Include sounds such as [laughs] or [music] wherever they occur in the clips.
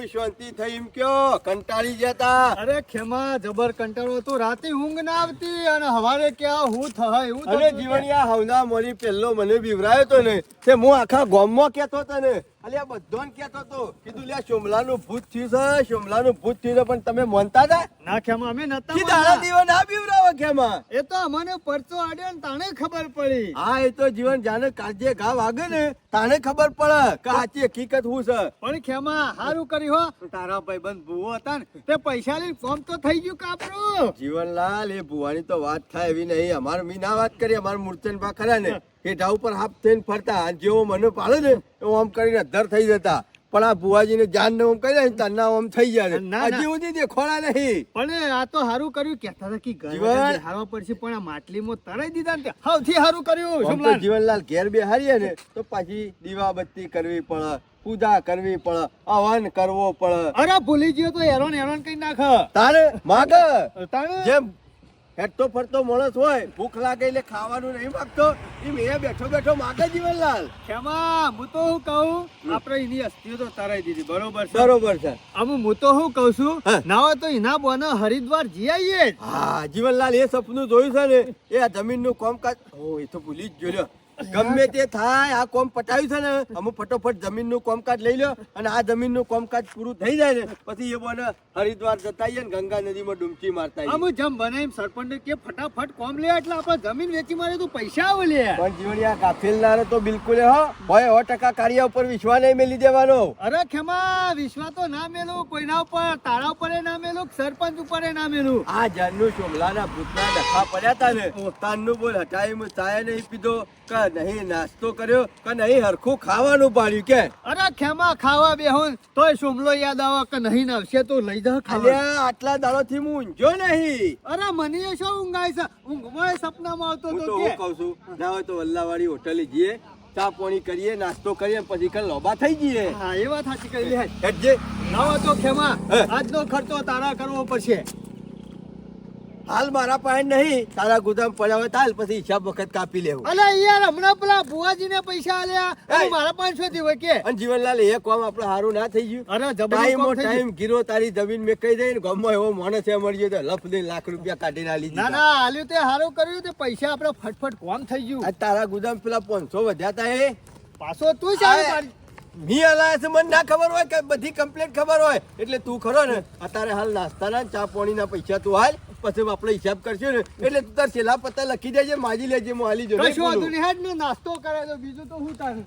અમુ શાંતિ થઈ એમ કયો? કંટાળી જતા. અરે ખેમા જબર કંટાળો તો રાતે ઊંઘ ના આવતી અને હવારે ક્યાં હું થાય એવું અરે. જીવણિયા હવના મોરી પહેલો મને બીવરાયો તો ને. તે હું આખા ગામમાં કહેતો હતો ને. અલ્યા બધોને કેતો તો. કીધું લ્યા શોમલાનું ભૂત થયું છે શોમલાનું ભૂત થયું છે પણ તમે માનતા હતા ના ખેમા અમે નતા કી દાડા દીવા ના બીવરાવો કેમાં એ તો અમને પરચો આડ્યો ને તાણે ખબર પડી. હા એ તો જીવન જાને કાજે ઘા વાગે ને તાને ખબર પડે કે સાચી હકીકત હું છે. પણ ખેમા હારું કર્યું હો. તારા ભાઈબંધ ભૂવો હતા ને તે પૈસા લઈને ફોર્મ તો થઈ ગયું કાપરું. જીવનલાલ એ ભુવાની તો વાત થાય એવી નહીં. અમાર મી ના વાત કરી અમાર મૂર્છન બા ખરા ને. એ ઉપર હાફ થઈને ફરતા. અને જેવો મને પાડે ને એવો આમ કરીને અધર થઈ જતા. પણ આ ભુવાજીને જાન ને આમ કરી તન્ના આમ થઈ જાય. હજી સુધી દેખોડા નહીં. પણ આ તો હારું કર્યું. કેતા હતા કે જીવન. હારવા પડશે પણ આ માટલીમાં તરાઈ દીધા ને સૌથી હારું કર્યું તો. જીવનલાલ ઘેર બે હારીએ ને તો પાછી દીવાબત્તી કરવી પડે પૂજા કરવી પડે હવન કરવો પડે. અરે ભૂલી ગયો તો હેરોન હેરોન કઈ નાખ. તારે માગ? તારે? જેમ હેઠતો ફરતો માણસ હોય ભૂખ લાગે એટલે ખાવાનું નહીં માગતો. એમ એ બેઠો બેઠો માગે જીવનલાલ. ખેમા હું તો હું કહું? આપણે એની અસ્થિઓ તો તરાઈ દીધી બરોબર છે? બરોબર છે. આમ હું તો હું કહું છું? ના હોય તો એના બોને હરિદ્વાર જઈ આવીએ હા જીવનલાલ એ સપનું જોયું છે ને એ આ જમીનનું કામકાજ ઓ એ તો ભૂલી જ જોયો ગમે તે થાય આ કોમ પટાવ્યું છે ને અમુક ફટોફટ જમીનનું કોમકાજ લઈ લો અને આ જમીનનું કોમકાજ પૂરું થઈ જાય ને પછી એ બોને હરિદ્વાર જતા ને ગંગા નદીમાં ડૂબકી મારતા અમે જમ બને એમ સરપંચ કે ફટાફટ કોમ લે એટલે આપણે જમીન વેચી મારે તો પૈસા આવે લે. પણ જીવણિયા કાફેલનારે તો બિલકુલ હો હોય સો ટકા કાર્ય ઉપર વિશ્વાસ નહીં મેલી દેવાનો. અરે ખેમા વિશ્વા તો ના મેલું કોઈના ઉપર તારા ઉપર ના મેલું સરપંચ ઉપર ના મેલું? આ જાનનું ચોમલાના ભૂતના ડખા પડ્યા હતા ને તાનનું બોલ હટાવી ચાય નહીં પીધો. કે નહીં નાસ્તો કર્યો કે નહીં હરખું ખાવાનું પાડ્યું કે? અરે ખેમા ખાવા બેહું તોય સુમલો યાદ આવે કે નહીં આવશે તો લઈ જા ખાવા. આટલા દાડો થી હું ઊંઘ્યો નહીં. અરે મને શું ઊંઘાય છે? ઊંઘમાં સપનામાં આવતો તો હું કહું છું ના હોય તો વલ્લાવાડી હોટલે જઈએ ચા પાણી કરીએ નાસ્તો કરીએ પછી કાલ લોબા થઈ જઈએ. હા એ વાત સાચી કરી લે. હેડજે. ના હોય તો ખેમા આજનો ખર્ચો તારા કરવો પડશે. હાલ મારા પાસે નહીં. તારા ગુદામ પડ્યા હોય તાલ પછી હિસાબ વખત કાપી લેવું. અલે યાર હમણાં પેલા ભુવાજીને પૈસા આલ્યા. મારા પાંચસો થી હોય કે અને જીવનલાલ એ કોમ આપણે સારું ના થઈ ગયું. અરે ટાઈમ. ટાઈમ ગીરો તારી જમીન મેં કહી દઈ ને ગામમાં એવો માણસ એ મળી ગયો તો લફ દઈ લાખ રૂપિયા આલી ના લીધી ના આલ્યું તે સારું કર્યું તે પૈસા આપણે ફટફટ કોમ થઈ ગયું. તારા ગુદામ પેલા પાંચસો વધ્યા તા એ. પાછો તું ચાલે. મી અલાયસ મને ના ખબર હોય કે બધી કમ્પ્લેટ ખબર હોય. એટલે તું ખરો ને અત્યારે હાલ નાસ્તાના ચા પાણીના પૈસા તું હાલ પછી આપણે હિસાબ કરશું ને એટલે તું તાર છેલ્લા પત્તા લખી દેજે માજી લેજે હું હાલી જો કશું વાંધો નહીં હેડ મેં નાસ્તો કરે તો બીજું તો હું તારું?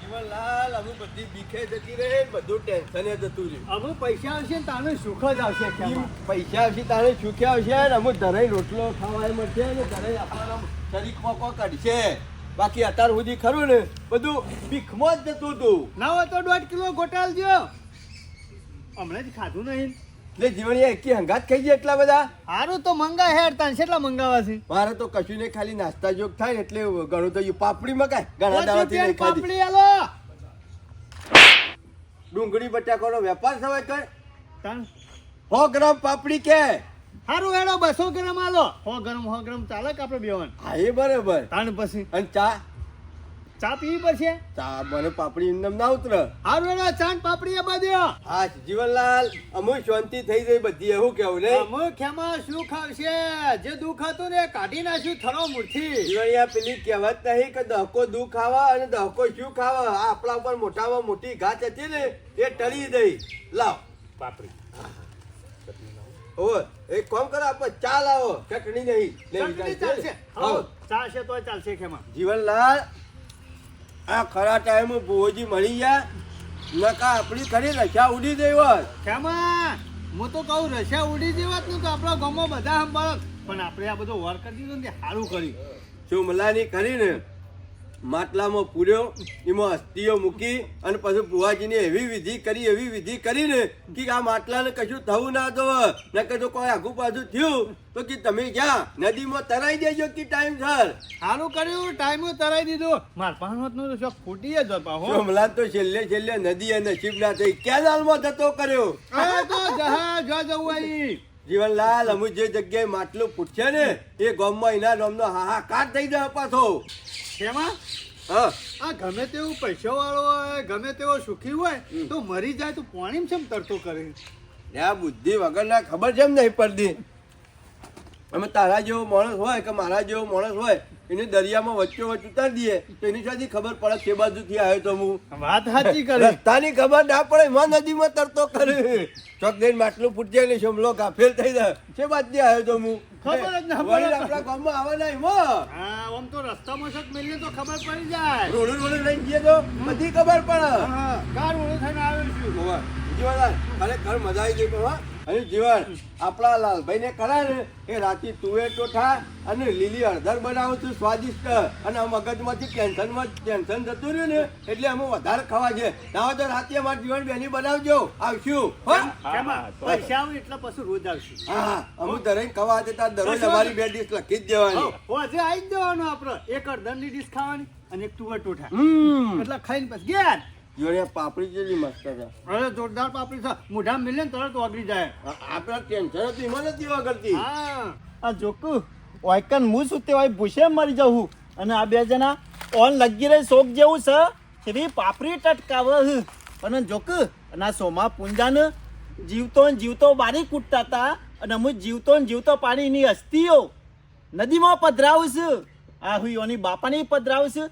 જીવનલાલ હવે બધી બીખે જતી રહે બધું ટેન્શન જતું રહ્યું હવે પૈસા આવશે તારે સુખ જ આવશે પૈસા આવશે તારે સુખે આવશે ને અમુક ધરાઈ રોટલો ખાવા મળશે ને ધરાઈ આપણા શરીરમાં કો કાઢશે. બાકી અત્યાર સુધી ખરું ને બધું ભીખમાં જ જતું હતું. ના હોય તો દોઢ કિલો ગોટાલજો હમણાં જ ખાધું નહીં. એટલે જીવણીયા એકી હંગાત ખાઈ જાય એટલા બધા? હારું તો મંગા હેડ તાન કેટલા મંગાવા છે? મારે તો કશું નહીં ખાલી નાસ્તા જોગ થાય એટલે ઘણું તો પાપડી મકાય ઘણા દાવાથી નહીં ખાધી. પાપડી આલો. ડુંગળી બટાકાનો વેપાર થવાય કર તાન. હો ગ્રામ પાપડી કે? સારું હેડો બસો ગ્રામ આલો. સો ગ્રામ હો ગ્રામ ચાલે કે આપણે બેવાન? હા એ બરાબર. તાન પછી. અને ચા? ચા પીવી પડશે? ચા મને પાપડી એમ ના ઉતરે. હારું એના ચાંદ પાપડી આ બધ્યો હા જીવનલાલ અમુક શાંતિ થઈ ગઈ બધી એવું કેવું ને અમુક ખેમાં શું ખાવશે? જે દુઃખ હતું ને કાઢી નાખ્યું થરો મૂઠી જીવણિયા પેલી કહેવત નહીં કે દહકો દુઃખ ખાવા અને દહકો શું ખાવા? આ આપણા ઉપર મોટામાં મોટી ઘાત હતી ને એ ટળી દઈ. લાવ. પાપડી. ઓ એક કામ કરો આપણે ચા લાવો. ચટણી નહીં. ચટણી ચાલશે? હઉ, ચાલશે તો ચાલશે ખેમાં. જીવનલાલ આ ખરા ટાઈમે ભુવોજી મળી ગયા. નકા આપણી ખરી રશા ઉડી ગઈ હોત ખેમાં હું તો કહું રશિયા ઉડી જેવા જ તો આપણા ગામમાં બધા સંભાળત. પણ આપણે આ બધો વાર કરી દીધો ને સારું કર્યું. મલાની કરીને માટલામાં પૂર્યો એમાં અસ્થિઓ મૂકી અને પછી ભુવાજીને એવી વિધિ કરી એવી વિધિ કરીને કે આ માટલાને કશું થવું ના દો નકર તો કોઈ આગુ પાછું થયું તો કે તમે જ્યાં નદીમાં તરાઈ દેજો કે ટાઈમ સર સારું કર્યું ટાઈમ તરાઈ દીધો. માર પાંચ તો શોખ ફૂટી જ હતો હો. ચુમલા તો છેલ્લે છેલ્લે નદી એ નસીબ ના થઈ કેનાલમાં થતો કર્યો? તો જહાજ જો જવું આવી જીવનલાલ અમુક જે જગ્યાએ માટલું ફૂટશે ને એ ગામમાં એના ગામનો હાહાકાર થઈ જાય પાછો. ખેમાં આ ગમે તેવું પૈસા વાળો હોય ગમે તેવો સુખી હોય તો મરી જાય તો પાણી કેમ તરતો કરે? આ બુદ્ધિ વગરના ખબર જેમ નહીં પડતી? અમે તારા જેવો માણસ હોય કે મારા જેવો માણસ હોય એને દરિયામાં વચ્ચે વચ્ચે ઉતારી દઈએ તો એની સાથે ખબર પડે કે બાજુથી આવ્યો તો હું. વાત સાચી કરે. રસ્તાની ખબર ના પડે એમાં નદીમાં તરતો કરે. ચોક દઈને માટલું ફૂટી જાય ને શમલો ગાફેલ થઈ જાય છે બાજુથી આવ્યો તો હું? ખબર જ ના પડે. આપણા ગામમાં આવે નહીં એમાં હા આમ તો રસ્તામાં શક મેલીએ તો ખબર પડી જાય. રોડું રોડું લઈને જઈએ તો બધી ખબર પડે. હા કાર ઓળો થઈને આવેલ છું. હોવે. જીવનલાલ, ખરેખર મજા આવી ગઈ પણ અને જીવન આપણા લાલભાઈ ને કરાય ને એ રાતે તુવેર ટોઠા અને લીલી હળદર બનાવું છું સ્વાદિષ્ટ. અને મગજમાંથી ટેન્શનમાં ટેન્શન જતું રહ્યું ને એટલે અમે વધારે ખાવા છે ના તો રાતે અમારા જીવન બેની બનાવજો. આવશું પૈસા આવે એટલે પછી રોજ આવશું. હા અમુક દરેક ખાવા તાર દરરોજ અમારી બે ડીશ લખી જ દેવાની. આજે આવી જ જવાનું આપણે. એક અડધરની ડીશ ખાવાની અને એક તુવર ટોઠા એટલે ખાઈને પછી ગયા જોડે આ પાપડી જેવી મસ્ત છે. અરે જોરદાર પાપડી છે. મોઢા મિલે ને તરત ઓગળી જાય. આપણે ટેન્શન હતી મને નથી વગરતી હા. આ જોકુ ઓયકન હું શું તેવાય ભૂસે મરી જાઉં અને આ બે જણા ઓન લગી રહી શોક જેવું છે. એવી પાપડી ટટકાવ અને જોક અને આ સોમા પુંજાને જીવતો જીવતો બારી કૂટતા હતા. અને હું જીવતો ને જીવતો પાણીની અસ્થિઓ નદીમાં પધરાવું આ હું યોની બાપાની પધરાવું છું.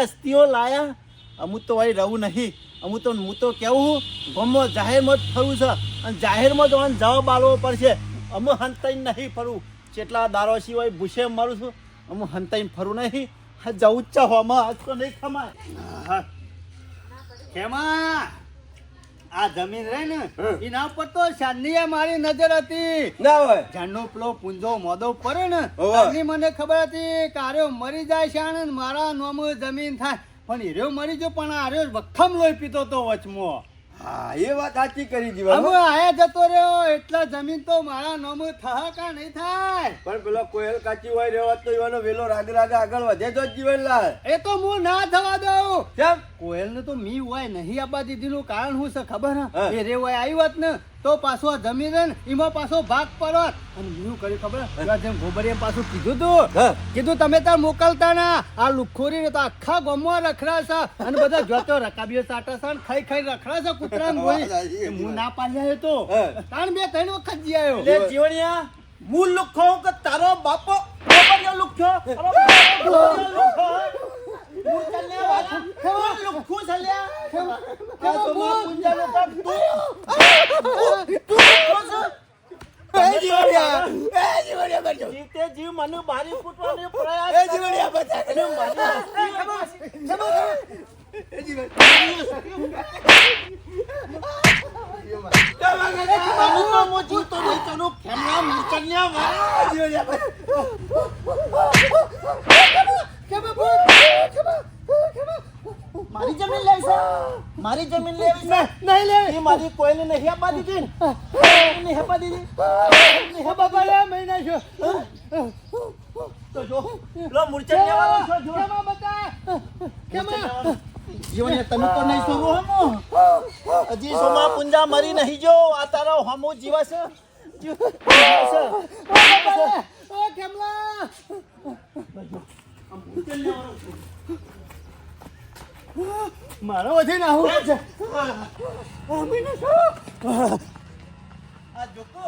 અસ્થિઓ લાયા. અમુક તો વાળી રહું નહીં. અમુક તો હું તો કેવું ગમો જાહેરમાં જ ફરવું છે. અને જાહેરમાં જવાનું જવાબ આલવો પડશે. અમુ હંતાઈ નહીં ફરવું જેટલા દારો સિવાય ભૂસે મારું છું. અમુ હંતાઈ ફરવું નહીં. જવું જ છે, હોમાં. આજ તો નહીં ખમાય. હા. આ જમીન રહે ને એના ઉપર તો ચાંદની મારી નજર હતી. ના હોય. જાનનો પેલો પુંજો મોદો પડે ને એની મને ખબર હતી કે આર્યો મરી જાય છે આણંદ મારા નોમ જમીન થાય. પણ હીરો મરી ગયો પણ આર્યો વખમ લોહી પીતો તો વચમાં. હા એ વાત સાચી કરી જીવન હવે આયા જતો રહ્યો એટલા જમીન તો મારા નામ થા કા નહીં થાય? પણ પેલો કોયલ કાચી હોય રહ્યો તો એવાનો વેલો રાગ રાગ આગળ વધે તો જ જીવનલાલ એ તો હું ના થવા દઉં. કેમ? કોયલ ને તો મી હોય નહીં આબા દીધી નું કારણ શું છે ખબર હા. એ રે હોય આવી વાત ને તો પાછો આ જમીન ને એમાં પાછો ભાગ પડત અને મેં કર્યું ખબર? જેમ ગોબરિયા પાછું કીધું તું. કીધું તમે ત્યાં મોકલતા ના. આ લુખોરી ને તો આખા ગમવા રખડા છે અને બધા જોતો રકાબીઓ ચાટા છે ખાઈ ખાઈ રખડા છે કૂતરા ને હું ના પાડી આવ્યો તો. તાણ બે ત્રણ વખત જી આવ્યો. એટલે જીવણિયા મૂળ લુખો કે તારો બાપો લુખ્યો? લુખ્યો. મૂળ ચાલ્યા. મૂળ લુખ્ખું ચાલ્યા. તો. એ જીવણિયા એ જીવણિયા બચો જીવતે જીવ મને બારી ફૂટવાનો પ્રયાસ એ જીવણિયા બચા અને મારી એ જીવણ મારું તો મો જીવતો નહીં તને ખેમલા મૂર્છન્યા વાળા. એ જીવણિયા બચા મારી જમીન લેવી છે મારી જમીન લેવી છે નહીં લે. એ મારી કોઈને નહીં આપવા દીધી નહીં આપવા દીધી નહીં આપવા લે મહિના છો. તો જો લો મૂર્છન લેવાનો છો જો. કેમાં બતા? કેમાં? જીવન તમે તો નહીં સુરો હમો. હજી સોમા પુંજા મરી નહીં જો. આ તારો હમો જીવા છે. ઓ કેમલા? મારો વધી ના હું છે આ જોકો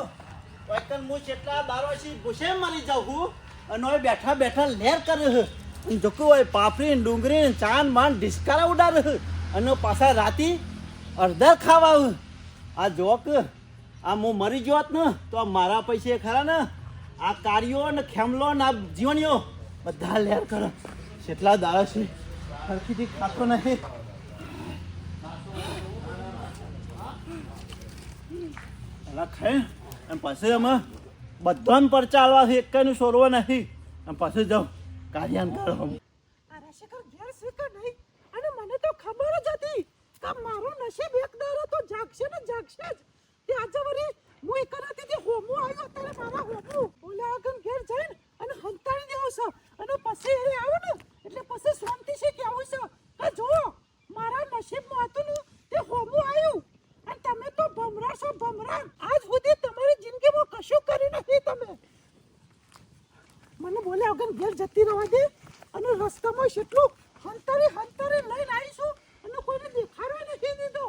વાયકન મુ કેટલા છી ભૂસે મરી જાઉં હું? અને બેઠા બેઠા લેર કરે હ. જોકો હોય પાપડી ડુંગળી ચાન માન ઢિસકારા ઉડાડે અને પાછા રાતી અડધા ખાવા. આ જોક આ હું મરી જોત ને તો આ મારા પૈસે ખરા ને આ કાર્યો ને ખેમલો ને આ જીવણીઓ બધા લેર કરો. કેટલા દાડા છે. સરખીથી ખાતો નથી ખાય અને પછી અમે બધાને પર ચાલવાથી છે એકનું સોરવો નથી પછી જાઉં કાર્યાન કરો આ રશેખર ઘેર કે નહીં. અને મને તો ખબર જ હતી કે મારું નસીબ એક તો જાગશે ને જાગશે જ. આજે વળી હું એક રાતે તે આવ્યો ત્યારે મારા ઓલા આગળ ઘેર જઈને અને હંતાડી દેવો અને પછી એ આવે ને એટલે પછી શાંતિ છે કે આવું છે? કે જો મારા નસીબમાં હતું તે હોમો આવ્યું. અને તમે તો ભમરા છો, ભમરા. આજ સુધી તમારી જિંદગીમાં કશું કર્યું નથી તમે. મને બોલ્યા વગર ઘેર જતી રહેવા દે. અને રસ્તામાં કેટલું હંતરી હંતારે લઈને આવી છું અને કોઈને દેખાડવા નથી દીધો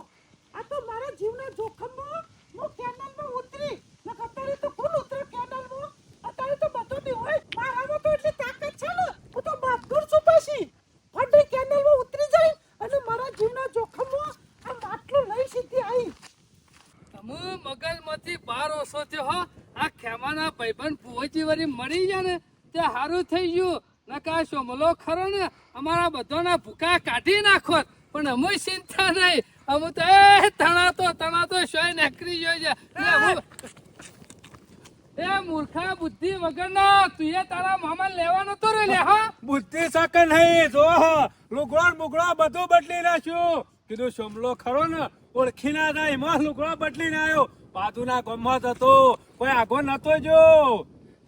આ તો મારા જીવના જોખમમાં હું કેનાલમાં ઉતરી ને અત્યારે તો કોણ ઉતરે કેનાલમાં અત્યારે તો બધું બી હોય મારામાં તો એટલી તાકાત છે ને હું તો બહાદુર છું પાછી ફટી કેનાલમાં ઉતરી જાય અને મારા જીવના જોખમમાં આ માટલું લઈ સીધી આવી તમે મગજમાંથી બાર ઓછો થયો હો આ ખેમાના ભાઈબંધ ભુવજી વળી મળી જાય ને તે સારું થઈ ગયું. નકા સોમલો ખરો ને, અમારા બધાના ભૂકા કાઢી નાખો. પણ અમે ચિંતા નહીં. અમે તો, એ, તણાતો તણાતો સોય નકરી જોઈ જાય એ મૂર્ખા બુદ્ધિ વગરનો, તું એ તારા મામા લેવાનો તો રે લે હા? બુદ્ધિ સકન નહીં, જો લુગડો મુગડો બધું બદલી નાખ્યું. કીધું, સોમલો ખરો ને, ઓળખી ના જાય એમાં લુગડો બદલીને આવ્યો બાજુના ગમત હતો, કોઈ આગો નતો જો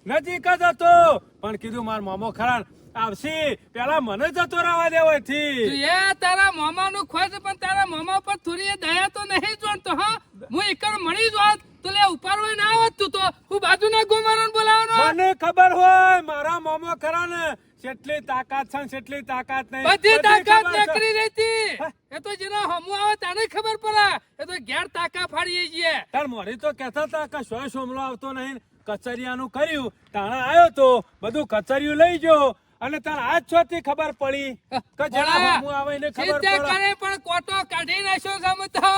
નજીક જ હતો. પણ કીધું માર મામો ખરા આવશે પેલા મને જતો રહેવા દેવો થી એ તારા મામાનું ખોજ પણ તારા મામા પર થોડી દયા તો નહીં જોડતો હા? હું એકર મળી જોત તો લે ઉપાડવા ના આવત તું તો. હું બાજુના ગોમારો બોલાવવાનો મને ખબર હોય મારા મામો ખરા ને. કેટલી તાકાત છે ને કેટલી તાકાત નહીં. બધી તાકાત નકરી. રહેતી. એ તો જેના હમુ આવે તને ખબર પડે. એ તો ઘેર તાકા ફાડીએ છીએ. તાર મોરી તો કહેતા તાકા સોય સોમલો આવતો નહીં કચરિયાનું કર્યું તાણા આવ્યો તો બધું કચરિયું લઈ ગયો અને તાર આજ છોથી ખબર પડી કે જણા ભલા, આવે ને ખબર પડે. પણ કોટો કાઢી નાખ્યો છે અમે તો.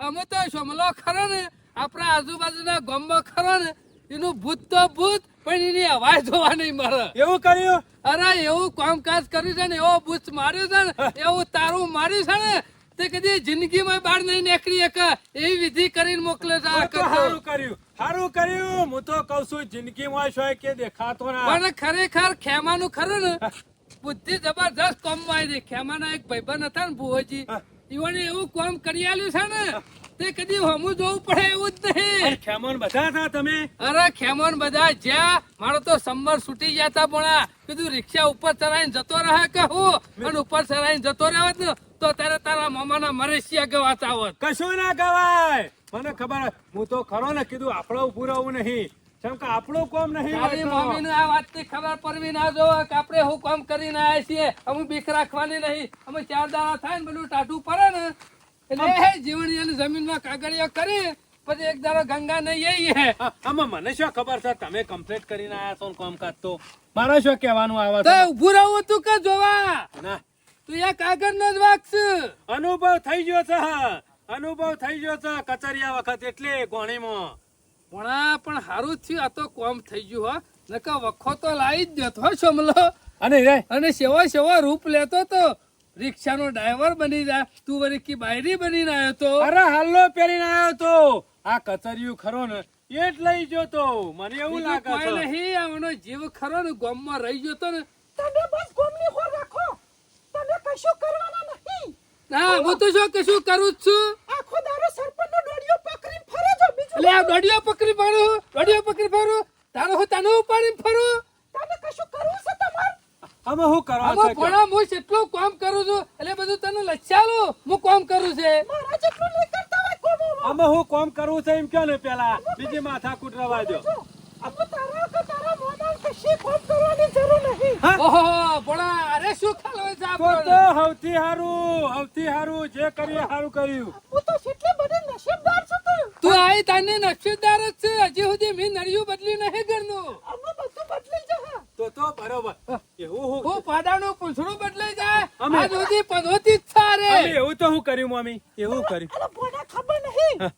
અમે તો સમલો ખરો ને આપણા આજુબાજુના ગામમાં ખરો ને એનું ભૂત તો ભૂત પણ એની અવાજ જોવા નહીં મારે એવું કર્યું? અરે એવું કામકાજ કર્યું છે ને એવો ભૂત માર્યો છે ને [laughs] એવું તારું માર્યું છે ને તે કદી જિંદગીમાં બહાર નહીં નીકળી શકે એવી વિધિ કરીને મોકલે છે આ તો કરતો. સારું કર્યું સારું કર્યું. હું તો કઉ છું જિંદગીમાં શોય કે દેખાતો ના. પણ ખરેખર ખેમાનું ખરું ને? બુદ્ધિ જબરજસ્ત કામમાં આવી રહી ખેમાના એક ભાઈબંધ હતા ને ભુવજી. ઈવોને એવું કોમ કરી આલ્યું છે ને તે કદી હમું જોવું પડે એવું જ નહીં. ખેમોન બધા હતા તમે? અરે ખેમોન બધા જ્યાં મારો તો સંબર છૂટી ગયા તા પણ કીધું રિક્ષા ઉપર ચડાઈને જતો રહ્યા કે હું? અને ઉપર ચડાવીને જતો રહ્યો તો તારે તારા મામાના મરેશિયા ગવાતા હોત. કશું ના ગવાય. મને ખબર હું તો ખરો ને કીધું આપણો ઉભું નહીં. કેમ કે આપણું કોમ નહીં તારી હોતું. મમ્મીને આ વાતની ખબર પડવી ના જો કે આપણે હું કામ કરીને આવ્યા છીએ. અમે બીક રાખવાની નહીં. અમે ચાર દાડા થાય ને બધું ટાઢું પડે ને. એટલે હે જીવણી અને જમીનમાં કાગળિયા કરી પછી એક દાડો ગંગા નહીં આવીએ આમાં મને શું ખબર છે? તમે કમ્પ્લીટ કરીને આયા છો કોમ કામકાજ તો? મારે શું કહેવાનું આવે તો ઉભું રહું તું કે જોવા? ના. તું એ કાગળ નો જ વાગશ અનુભવ થઈ ગયો છે અનુભવ થઈ ગયો છે કચરિયા વખત એટલે ગોણીમાં. પણ આ પણ સારું થયું. આ તો કોમ થઈ ગયું હો. નકા વખો તો લાવી જ દેતો હો સમલો અને રે. અને સેવા સેવા રૂપ લેતો તો રિક્ષાનો ડ્રાઈવર બની જાય. તું વળી કી બાયરી બનીને આવ્યો તો? અરે હાલો પહેરીને આવ્યો તો. આ કચરિયું ખરો ને એટ જ લઈ ગયો તો. મને એવું લાગે કોઈ છે. નહીં આવનો જીવ ખરો ને ગામમાં રહી ગયો તો ને. તમે બસ ગોમની ખોર રાખો. કશું કરવાના નહીં. ના હું તો શું કશું કરું જ છું? આખો દારો સરપંચનો ડોડિયો પકડીને ફરે છો બીજું લે આ દોડિયો પકડી ફરું દોડિયો પકડી ફરું. તારો હું તને ઉપાડી ફરું? તને કશું કરવું છે તમાર? અમે હું કરવા છે? ભણા હું કેટલું કામ કરું છું એટલે બધું તને લચાલું હું કામ કરું છે. મારા જેટલું નહીં કરતા હોય કોમોમાં આમાં હું કોમ કરવું છે એમ કયો ને પેલા? બીજી માથા કૂટરવા દો. અમે તારા કે તારા મોમાં કશી કામ કરવાની જરૂર નહીં. ઓહો ભણા તો સૌથી હારું સૌથી હારું જે કરીએ હારું કર્યું. હું તો કેટલી બધી નસીબદાર છું તું. તું આઈ તાને નકશીદાર જ છે. હજી સુધી મેં નળિયું બદલી નહીં ઘરનું. અમે બધું બદલી જશે. તો તો બરોબર. એવું હું હું પાડાનું પૂંછડું બદલાઈ જાય. અમે- સુધી પધોતી જ સારે અમે એવું તો હું કર્યું મમ્મી? એવું કર્યું. અરે બોને ખબર નહીં?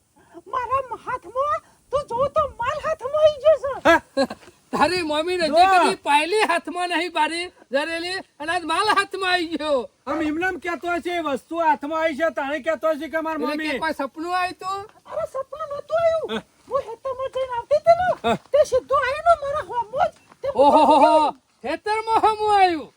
મારા હાથમાં તું જો તો માલ હાથમાં આવી જશે? તારી મમ્મી ને જો. કદી પહેલી હાથમાં નહીં બારી ધરેલી? અને આજ માલ હાથમાં આવી ગયો. આમ એમનેમ કહેતો છે વસ્તુ હાથમાં આવી છે તાણે કહેતો છે કે માર મમ્મી. કોઈ સપનું આવ્યું તું? અરે સપનું નતું આવ્યું. હું. હેતરમાં જઈને આવતી હતી ને તે સીધું આવ્યું ને મારા હોમો જ ઓહો હો હો. હમું આવ્યું.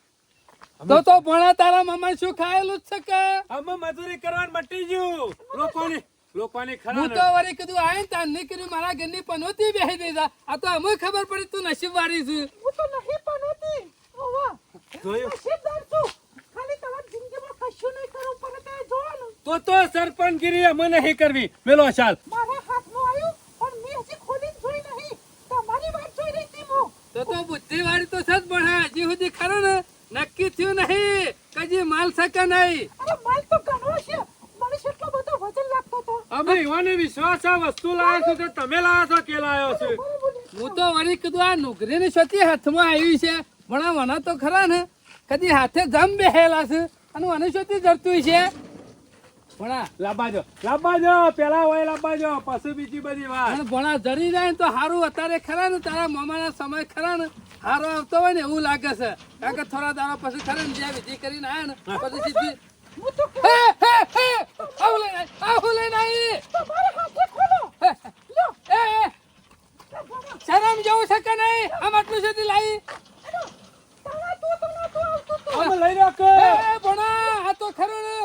તો તો ભણા તારા મમ્મા શું ખાયેલું જ છે કે? અમે મજૂરી કરવાનું મટી ગયું. લોકોની લોકોની ખરા હું. તો વળી કીધું આય ને તાર નહીં કર્યું મારા ઘરની પનોતી બેહી જા આ તો અમને ખબર પડી તું નસીબ વાળી છે. હું તો નહીં પણ હતી ઓવા જોયું? નસીબદાર છું. ખાલી તમારી જિંદગીમાં કશું નહીં કરવું પડે તે જોવાનું. તો તો સરપંચગીરી અમે નહીં કરવી. મેલો ચાલ. મારા હાથમાં આવ્યું પણ મેં હજી ખોલીને જોઈ નહીં. તમારી વાત જોઈ રહી હતી હું. તો તો બુદ્ધિ વાળી તો છે જ હજી સુધી ખરો ને. નક્કી થયું નહીં. કજી માલ શકે નહીં અરે માલ તો ઘણો છે મને કેટલો બધો વજન લાગતો હતો અમે એવાનો વિશ્વાસ આ વસ્તુ લાવ્યો છું તે તમે લાવ્યા છો કે લાવ્યો છે? હું તો વળી કીધું આ નોકરીની સતી હાથમાં આવી છે. ભણા વણા તો ખરા ને કદી હાથે જમ બેહેલા છે અને મને સતી જડતું છે. ભણા લાવવાજો લાવવાજો પેલા હોય લાવવાજો પછી બીજી બધી વાત. ભણા જરી જાય ને તો સારું અત્યારે ખરા ને તારા મામાના સમય ખરા ને સારો આવતો હોય ને એવું લાગે છે. કારણ કે થોડા દાડા પછી ખરા ને જ્યાં વિધિ કરીને આયા ને પછી સીધી શરમ જેવું છે કે નહીં? આમ આટલું સુધી લાવી? તારા તો તને તો આવતું તો. અમે લઈ રાખો એ, એ, ભણા આ તો ખરું ને.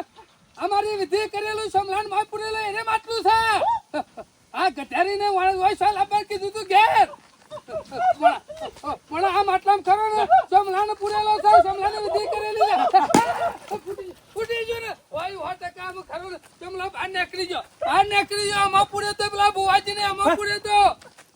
અમારી વિધિ કરેલું સમલાનમાં પૂરેલું એને માટલું છે આ ગટારીને વોઇસ લાવવા કીધું તું ઘેર ભણા, ભણા આ માટલામાં ખરો ને સમલાન પૂરેલો છે સમલાન વિધિ કરેલી છે ફૂટી- ફૂટી ગયો ને ઓય સો ટકા આમ ખરું ને સમલા બહાર નીકળી ગયો બહાર નીકળી ગયો આમાં પૂરે તો પેલા બુવાજીને આમાં પૂરે તો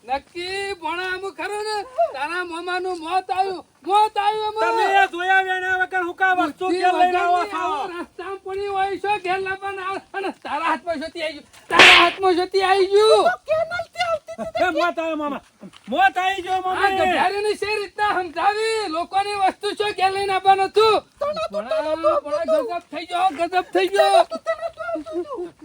નક્કી ભણા આમ ખરું ને તારા મામાનું મોત આવ્યું મોત આવ્યું તમે આમાં. એ જોયા વેના વગર હું કા વસ્તુ કે લઈને આવો છો રસ્તામાં પડી હોય છો, ઘેર લાવવાના આવે. અને તારા હાથમાં જોતી આવી ગયું. તારા હાથમાં જોતી આવી ગયું. કેનલથી આવતી હતી એ મોત આવ્યો મામા મોત આવી ગયો આ મમ્મી ગધારીની શી રીતના સમજાવી? લોકોની વસ્તુ છો ઘેર લઈને આવવાનું હતું. ભણા, ભણા, ગજબ થઈ ગયો, ગજબ થઈ ગયો.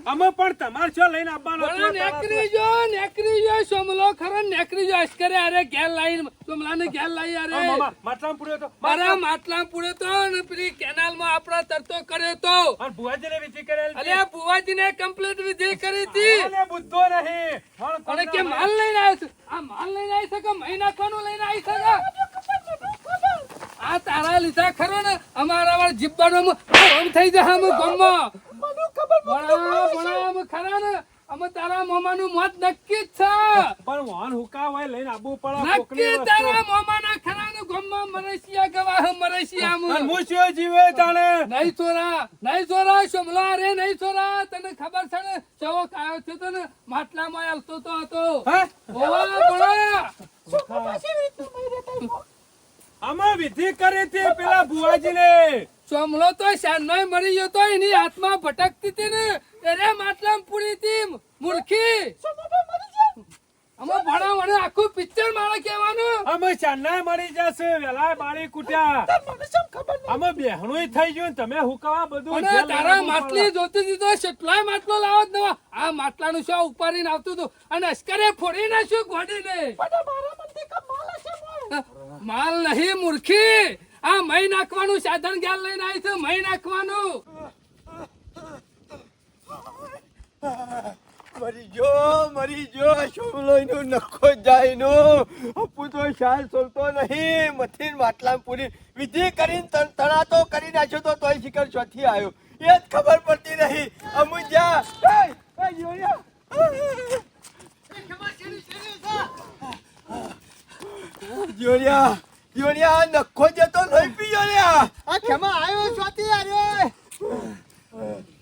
અમે પણ તમાર છો લઈને આવવાનો નેકરી જો, નેકરી જો, સોમલો ખરો નેકરી જો. અશ્કરે અરે ઘેર લાઈન સોમલાને ઘેર લાવી અરે. માટલામાં પૂર્યો તો. મારા માટલા પૂર્યો તો ને પેલી કેનાલમાં આપણા તરતો કર્યો તો. અને ભુવાજીને વિધિ કરેલ અલ્યા બુવાજીને કમ્પ્લીટ વિધિ કરી હતી. અને બુદ્ધો નહીં. અને કે માલ લઈને આવ્યો આ માલ લઈને આવી શકે મહિના નાખવાનું લઈને આવી શકે આ તારા લીધા ખરો ને અમારા વાળ જીબ્બાનો આમ થઈ જાય આમ ગમમાં. ભણા ખરા ને અમે તારા મામાનું મોત નક્કી જ છે. પણ વાહન હુકા હોય લઈને આવવું પડે નક્કી તારા મામાના ખરા ને ગમમાં મરેશિયા ગવાહ મરેશિયા આમ. હું જીવે તાણે નહીં છોરા નહીં ચોરા શમલા રે નહીં છોરા તને ખબર છે ને ચવો કાયો છે તો ને માટલામાં હાલતો તો હતો. હે? ઓવા આમાં વિધિ કરી હતી પેલા ભુવાજીને. ચોમલો તો શાનોય મરી ગયો તો એની હાથમાં ભટકતી હતી ને. એને માટલામાં પૂરી હતી મૂર્ખી. અમે ભણા વણે આખું પિક્ચર મારે કહેવાનું. અમે ચાંદના મળી જશે વેલા બાળી કુટ્યા. અમે બેહણું થઈ ગયું તમે હુકાવા બધું? અને તારા માટલી જોતી દીધો કેટલાય માટલો લાવો જ નવા. આ માટલાનું શું ઉપાડીને આવતું હતું? અને અસ્કરે ફોડી નાખ્યું ગોડીને? માલ નહીં મૂર્ખી. આ મહી નાખવાનું સાધન ઘેર લઈને આવી છે મહી નાખવાનું મરી જો મરી જો શોમલો એનું નખો જાય નું અપુ તો શાલ સોલતો નહીં. મથીન માટલા પૂરી વિધિ કરીને તણ- તણાતો કરી નાખ્યો તો તોય શિખર ચોથી આવ્યો એ જ ખબર પડતી નહીં. અમુ જા. જોયા જોયા નખો જતો નહીં પી જોયા આ ખેમા આવ્યો ચોથી આવ્યો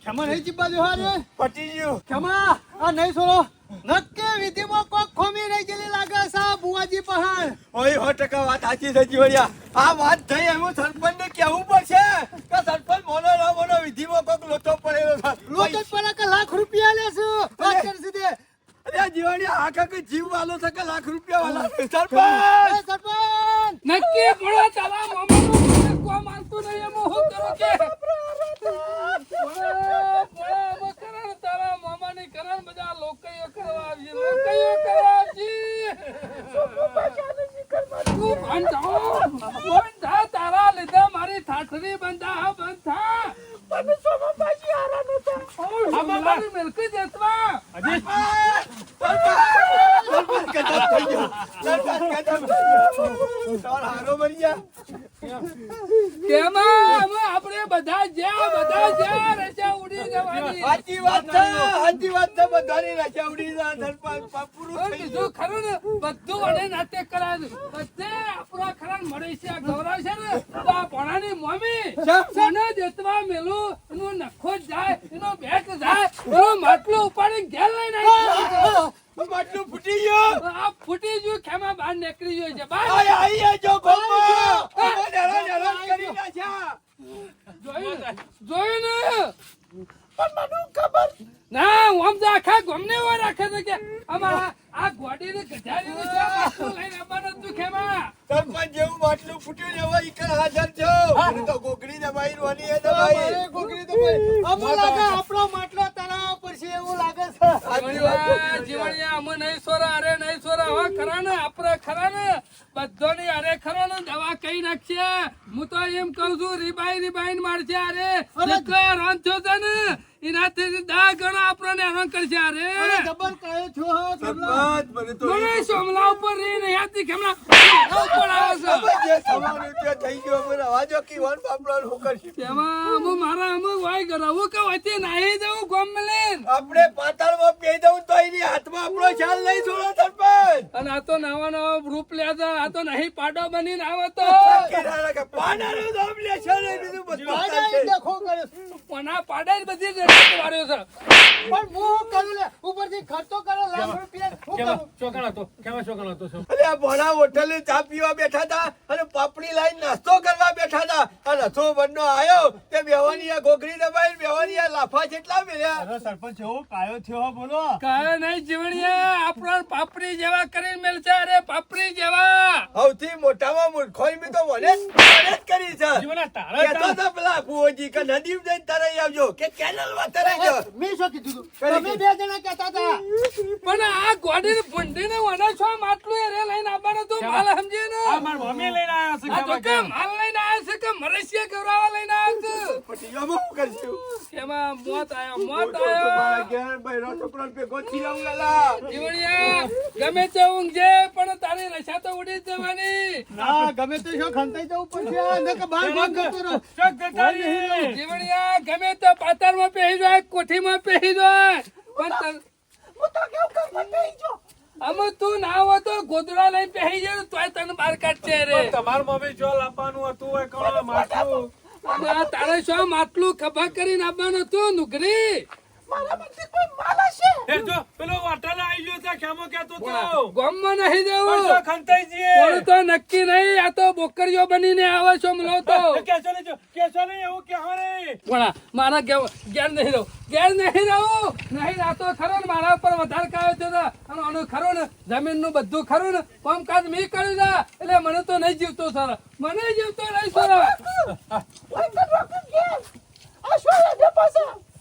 ખેમા નહીં ચીપા જો હારે પટી ગયું. ખેમા આ નહીં છોડો નક્કી વિધિમાં કોક ખોમી રહી ગયેલી લાગે છે આ બુવાજી પહાણ ઓય સો ટકા વાત સાચી છે જીવડિયા. આ વાત થઈ એમ સરપંચને કેવું પડશે કે સરપંચ મોનો ના મોનો વિધિમાં કોક લોચો પડેલો છે. લોટ પડે કે લાખ રૂપિયા લેશું વાત કરી સીધે. અરે જીવડિયા આ કાંઈક જીવ વાલો છે કે લાખ રૂપિયા છે સરપંચ સરપંચ નક્કી પડો તારા મામાનું કો માનતું નહીં એમ હું કરું કે ભણા, ભણા, અમે કરે ને તારા મામાની કરે ને બધા લોકઈઓ કરવા આવજે લોકઈઓ કરવા આવજે તું બંધ થા બંધ થા તારા લીધે મારી થાઠરી બંધા હા બંધ થા અમારી મિલકી દેતવા હજી સરપંચ ગજબ થઈ ગયો સરપંચ ગજબ થઈ ગયો તમારો હારો મરી ગયા તેમાં અમે આપણે બધા જ્યાં બધા જ્યાં રજા ઉડી જવાની. સાચી વાત છે સાચી વાત છે બધાની રજા ઉડી પા- પૂરું બીજું ખરું ને બધું અને નાટક કરાયું બધે આપણા ખરા મળે છે આ ગૌરવ છે ને તો આ ભણાની મમ્મી સને દેતવા મેલું એનો નખો જાય એનો બેટ જાય એનો માટલો ઉપાડી ઘેર લઈ આવી માટલું ફૂટી ગયો. આ ફૂટી ગયું ખેમા બહાર નીકળી ગયો છે બાય આય જો ગોમો નેરો નેરો કરી નાખ્યા જોયું ને? જોયું પણ મને ખબર ના આમ તો આખા ગમને એવા રાખે છે કે અમારા આ ગોડીને ગધાડીને ક્યાં માટલું લઈને આવવાનું હતું ખેમા સરપંચ જેવું માટલું ફૂટ્યું ને એવા ઈકણ હાજર છો? મને તો ગોગડી દબાઈ રોની એ દબાઈ ગોગડી તો અમને લાગે આપણો માટલો તણાવ પર છે એવું લાગે છે. જીવણિયા, અમે નહીં સોરા, અરે નહીં સોરા, હવે ખરા ને, આપણે ખરા ને, બધાની અરે કઈ નાખશે. હું તો એમ કઉ છું, રીબાઈ રીબાઈ મારશે, અરે. હેરાન છે ને, એનાથી દહ ગણા આપણને હેરાન કરશે, અરે અરે. જબર કહ્યો છો હો. સરપંચ મને તો મને સોમલા ઉપર રહીને યાદથી ખેમલા ઉપર આવે છે. થવાનું તે થઈ ગયો મને અવાજો કી વન બાપડાનું હું કરશું તેમાં અમુક મારા અમુક વાય કરાવું કે વચ્ચે નાહી જવું ગોમ મેલીન. આપણે પાતાળમાં પે દઉં તો એની હાથમાં આપણો ચાલ નહીં છોડો સરપંચ અને આ તો નવા નવા રૂપ લેતા આ તો નહીં પાડો બનીને આવો તો પાડાનું નામ લે છે ને બીજું બધું પાડા. દેખો કરે. પના પાડા બધી જ છે. પણ હું કરું લે? ઉપરથી ખર્ચો કરો લાખ રૂપિયા હું કરું? ચોકણ હતો કેવા ચોકણ હતો અરે આ ભોળા હોટલે ચા પીવા બેઠા હતા અને પાપડી લાઈન નાસ્તો કરવા બેઠા હતા. અને રસો બંને આયો તે બેવાની આ ઘોઘરી દબાઈ બેવાની આ લાફા જેટલા મેલ્યા અરે સરપંચ એવો કાયો થયો બોલો. કાય નહીં જીવણિયા આપણો પાપડી જેવા કરીને મેલશે અરે પાપડી જેવા. સૌથી મોટામાં મૂર્ખોઈ બી તો મને જ મને જ કરી છે. જીવના તારા કહેતો પેલા ફુઓજી કે નદીમ જઈને તરાઈ આવજો કે જાઓ મેં શું કીધું તું? તમે બે જણા કહેતા હતા. પણ આ ગોડીને ભૂંડીને વડા છો માટલું એરે રે લઈને આવવાનો તું માલ સમજે ને? આ મારા લઈને આવ્યા છે કે માલ લઈને આવ્યો છે કે મરસિયા ગવરાવા લઈને એમાં શું કરશું? કેમાં મોત આયો મોત તો મારા આયો ઘેર બૈરો છોકરો ભેગો થી આવું લાલા. જીવણિયા ગમે તે ઊંઘજે પણ તારી રસા તો ઉડી જવાની. ના ગમે તે શું ખંતાઈ જવું પડશે આ નકર બહાર ભાગ કરતો રહો. ચોક જતા. જીવણિયા ગમે તે પાતાળમાં પહેરી જાય કોઠીમાં પહેરી જાય. પણ હું તો કેવું કે મને નહીં જો અમે તું ના હોય તો ગોદડા લઈ પહેરી જાય તોય તને બહાર કાઢશે રે. તમારું મમ્મી જો લાવવાનું હતું એ કોણ? માથું. અને તારે શું માટલું ખભા કરીને આવવાનું હતું નુગરી? મારા મનથી કોઈ માલ હશે? એ જો પેલો હોટલ આવી ગયો છે કેમો કેતો તો. ગોમમાં નહીં પણ તો ખંતાઈ જઈએ. પણ તો નક્કી નહીં આ તો બોકરીઓ બનીને આવે છો મલો તો. કેશો નહીં જો, નહીં એવું કહેવા નહીં. પણ મારા ઘેર ઘેર નહીં રહું ઘેર નહીં રહું. નહીં રાતો ખરો ને મારા ઉપર વધારે કાયો છે ને અને આનું ખરો ને જમીનનું બધું ખરું ને કામકાજ મેં કર્યું ને એટલે મને તો નહીં જીવતો સર મને જીવતો નહીં સર કોઈ